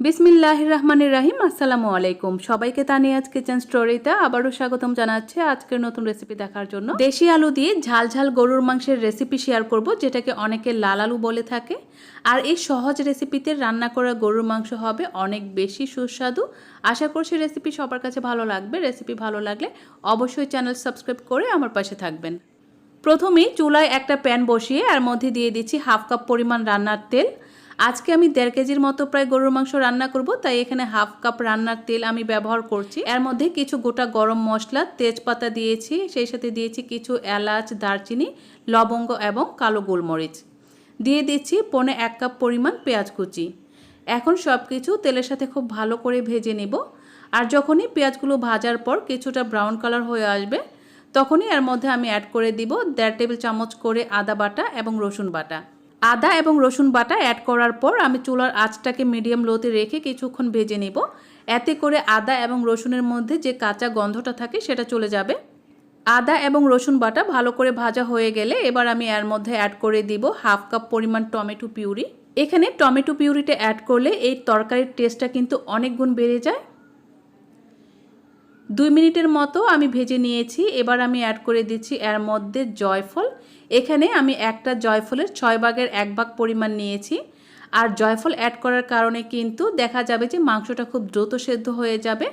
বিসমিল্লাহ রহমানির রাহিম আসসালামু আলাইকুম। সবাইকে তানিয়াজ কিচেন স্টোরিতে আবারও স্বাগতম জানাচ্ছি আজকের নতুন রেসিপি দেখার জন্য। দেশি আলু দিয়ে ঝাল ঝাল গরুর মাংসের রেসিপি শেয়ার করব, যেটাকে অনেকে লাল আলু বলে থাকে। আর এই সহজ রেসিপিতে রান্না করা গরুর মাংস হবে অনেক বেশি সুস্বাদু। আশা করছি রেসিপি সবার কাছে ভালো লাগবে। রেসিপি ভালো লাগলে অবশ্যই চ্যানেল সাবস্ক্রাইব করে আমার পাশে থাকবেন। প্রথমেই চুলায় একটা প্যান বসিয়ে এর মধ্যে দিয়ে দিচ্ছি হাফ কাপ পরিমাণ রান্নার তেল। আজকে আমি দেড় কেজির মতো প্রায় গরুর মাংস রান্না করব, তাই এখানে হাফ কাপ রান্নার তেল আমি ব্যবহার করছি। এর মধ্যে কিছু গোটা গরম মশলা, তেজপাতা দিয়েছি, সেই সাথে দিয়েছি কিছু এলাচ, দারচিনি, লবঙ্গ এবং কালো গোলমরিচ। দিয়ে দিচ্ছি পনে এক কাপ পরিমাণ পেঁয়াজ কুচি। এখন সব কিছু তেলের সাথে খুব ভালো করে ভেজে নেব। আর যখনই পেঁয়াজগুলো ভাজার পর কিছুটা ব্রাউন কালার হয়ে আসবে, তখনই এর মধ্যে আমি অ্যাড করে দিব দেড় টেবিল চামচ করে আদা বাটা এবং রসুন বাটা। আদা এবং রসুন বাটা অ্যাড করার পর আমি চুলার আঁচটাকে মিডিয়াম লোতে রেখে কিছুক্ষণ ভেজে নেব। এতে করে আদা এবং রসুনের মধ্যে যে কাঁচা গন্ধটা থাকে সেটা চলে যাবে। আদা এবং রসুন বাটা ভালো করে ভাজা হয়ে গেলে এবার আমি এর মধ্যে অ্যাড করে দিব হাফ কাপ পরিমাণ টমেটো পিউরি। এখানে টমেটো পিউরিটা অ্যাড করলে এই তরকারির টেস্টটা কিন্তু অনেক গুণ বেড়ে যায়। দুই মিনিটের মতো আমি ভেজে নিয়েছি। এবার আমি অ্যাড করে দিচ্ছি এর মধ্যে জয়ফল। এখানে আমি একটা জয়ফলের ছয় ভাগের এক ভাগ পরিমাণ নিয়েছি। আর জয়ফল অ্যাড করার কারণে কিন্তু দেখা যাবে যে মাংসটা খুব দ্রুত সেদ্ধ হয়ে যাবে।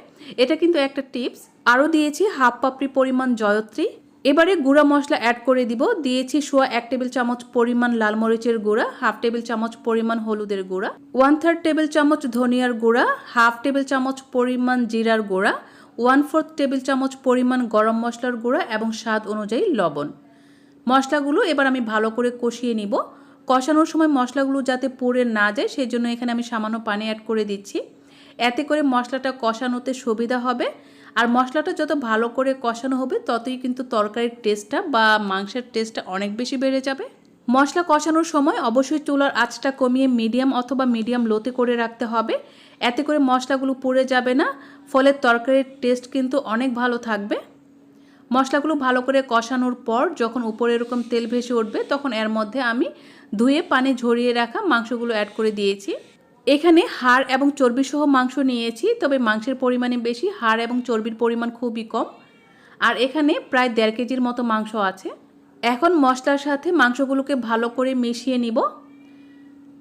এটা কিন্তু একটা টিপস। আরও দিয়েছি হাফ পাপড়ি পরিমাণ জয়ত্রী। এবারে গুঁড়া মশলা অ্যাড করে দিব। দিয়েছি সোয়া এক টেবিল চামচ পরিমাণ লাল মরিচের গুঁড়া, হাফ টেবিল চামচ পরিমাণ হলুদের গুঁড়া, ওয়ান থার্ড টেবিল চামচ ধনিয়ার গুঁড়া, হাফ টেবিল চামচ পরিমাণ জিরার গুঁড়া ওয়ান ফোর্থ টেবিল চামচ পরিমাণ গরম মশলার গুঁড়া এবং স্বাদ অনুযায়ী লবণ। মশলাগুলো এবার আমি ভালো করে কষিয়ে নিব। কষানোর সময় মশলাগুলো যাতে পুড়ে না যায় সেই জন্য এখানে আমি সামান্য পানি অ্যাড করে দিচ্ছি। এতে করে মশলাটা কষানোতে সুবিধা হবে। আর মশলাটা যত ভালো করে কষানো হবে, ততই কিন্তু তরকারির টেস্টটা বা মাংসের টেস্টটা অনেক বেশি বেড়ে যাবে। মশলা কষানোর সময় অবশ্যই চুলার আঁচটা কমিয়ে মিডিয়াম অথবা মিডিয়াম লোতে করে রাখতে হবে। এতে করে মশলাগুলো পুড়ে যাবে না। ফলে তরকারির টেস্ট কিন্তু অনেক ভালো থাকবে। মশলাগুলো ভালো করে কষানোর পর যখন উপরে এরকম তেল ভেসে উঠবে, তখন এর মধ্যে আমি ধুয়ে পানি ঝরিয়ে রাখা মাংসগুলো অ্যাড করে দিয়েছি। এখানে হাড় এবং চর্বি সহ মাংস নিয়েছি, তবে মাংসের পরিমাণে বেশি। হাড় এবং চর্বির পরিমাণ খুবই কম। আর এখানে প্রায় দেড় কেজির মতো মাংস আছে। এখন মশলার সাথে মাংসগুলোকে ভালো করে মিশিয়ে নিব।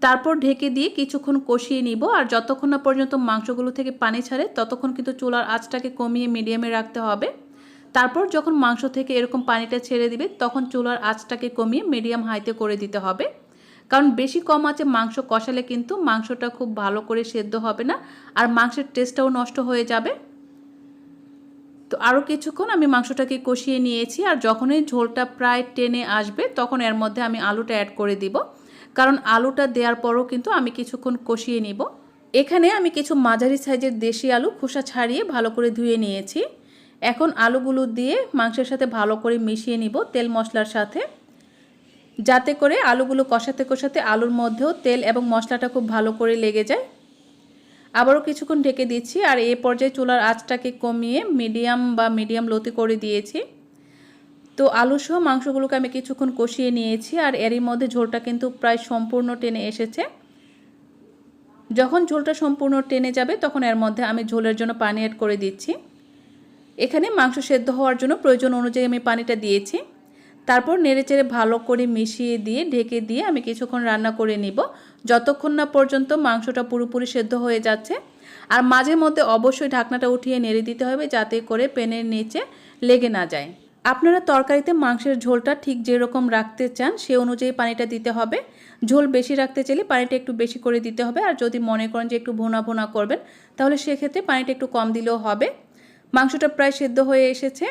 তারপর ঢেকে দিয়ে কিছুক্ষণ কষিয়ে নিব আর যতক্ষণ না পর্যন্ত মাংসগুলো থেকে পানি ছাড়ে ততক্ষণ কিন্তু চুলার আঁচটাকে কমিয়ে মিডিয়ামে রাখতে হবে। তারপর যখন মাংস থেকে এরকম পানিটা ছেড়ে দিবে তখন চুলার আঁচটাকে কমিয়ে মিডিয়াম হাইতে করে দিতে হবে। কারণ বেশি কম আছে মাংস কষালে কিন্তু মাংসটা খুব ভালো করে সেদ্ধ হবে না আর মাংসের টেস্টটাও নষ্ট হয়ে যাবে। তো আরও কিছুক্ষণ আমি মাংসটাকে কষিয়ে নিয়েছি, আর যখনই ঝোলটা প্রায় টেনে আসবে তখন এর মধ্যে আমি আলুটা অ্যাড করে দিব। কারণ আলুটা দেওয়ার পরও কিন্তু আমি কিছুক্ষণ কষিয়ে নিব। এখানে আমি কিছু মাঝারি সাইজের দেশি আলু খোসা ছাড়িয়ে ভালো করে ধুয়ে নিয়েছি। এখন আলুগুলো দিয়ে মাংসের সাথে ভালো করে মিশিয়ে নিব তেল মশলার সাথে। যাতে করে আলুগুলো কষাতে কষাতে আলুর মধ্যেও তেল এবং মশলাটা খুব ভালো করে লেগে যায়। আবারও কিছুক্ষণ ঢেকে দিচ্ছি আর এ পর্যায়ে চুলার আঁচটাকে কমিয়ে মিডিয়াম বা মিডিয়াম লোতে করে দিয়েছি। তো আলু সহ মাংসগুলোকে আমি কিছুক্ষণ কষিয়ে নিয়েছি আর এরই মধ্যে ঝোলটা কিন্তু প্রায় সম্পূর্ণ টেনে এসেছে। যখন ঝোলটা সম্পূর্ণ টেনে যাবে তখন এর মধ্যে আমি ঝোলের জন্য পানি অ্যাড করে দিচ্ছি। এখানে মাংস সেদ্ধ হওয়ার জন্য প্রয়োজন অনুযায়ী আমি পানিটা দিয়েছি। তারপর নেড়েচেড়ে ভালো করে মিশিয়ে দিয়ে, ঢেকে দিয়ে আমি কিছুক্ষণ রান্না করে নিব। যতক্ষণ না পর্যন্ত মাংসটা পুরোপুরি সেদ্ধ হয়ে যাচ্ছে, আর মাঝে মধ্যে অবশ্যই ঢাকনাটা উঠিয়ে নেড়ে দিতে হবে যাতে করে পেনের নিচে লেগে না যায়। আপনারা তরকারিতে মাংসের ঝোলটা ঠিক যেরকম রাখতে চান, সে অনুযায়ী পানিটা দিতে হবে। ঝোল বেশি রাখতে চাইলে পানিটা একটু বেশি করে দিতে হবে, আর যদি মনে করেন যে একটু ভোনা ভোনা করবেন, তাহলে সেক্ষেত্রে পানিটা একটু কম দিলেও হবে। মাংসটা প্রায় সেদ্ধ হয়ে এসেছে।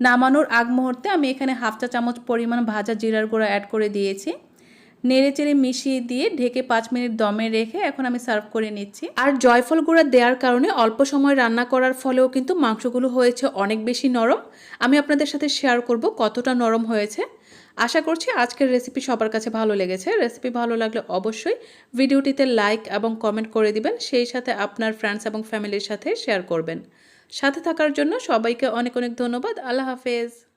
নামানোর আগ মুহূর্তে আমি এখানে হাফ চা চামচ পরিমাণ ভাজা জিরার গুঁড়া অ্যাড করে দিয়েছি। নেড়ে চেড়ে মিশিয়ে দিয়ে ঢেকে পাঁচ মিনিট দমে রেখে এখন আমি সার্ভ করে নিচ্ছি। আর জয়ফল গুঁড়া দেওয়ার কারণে অল্প সময় রান্না করার ফলেও কিন্তু মাংসগুলো হয়েছে অনেক বেশি নরম। আমি আপনাদের সাথে শেয়ার করব কতটা নরম হয়েছে। আশা করছি আজকের রেসিপি সবার কাছে ভালো লেগেছে। রেসিপি ভালো লাগলে অবশ্যই ভিডিওটিতে লাইক এবং কমেন্ট করে দিবেন। সেই সাথে আপনার ফ্রেন্ডস এবং ফ্যামিলির সাথে শেয়ার করবেন। সাথে থাকার জন্য সবাইকে অনেক অনেক ধন্যবাদ। আল্লাহ হাফেজ।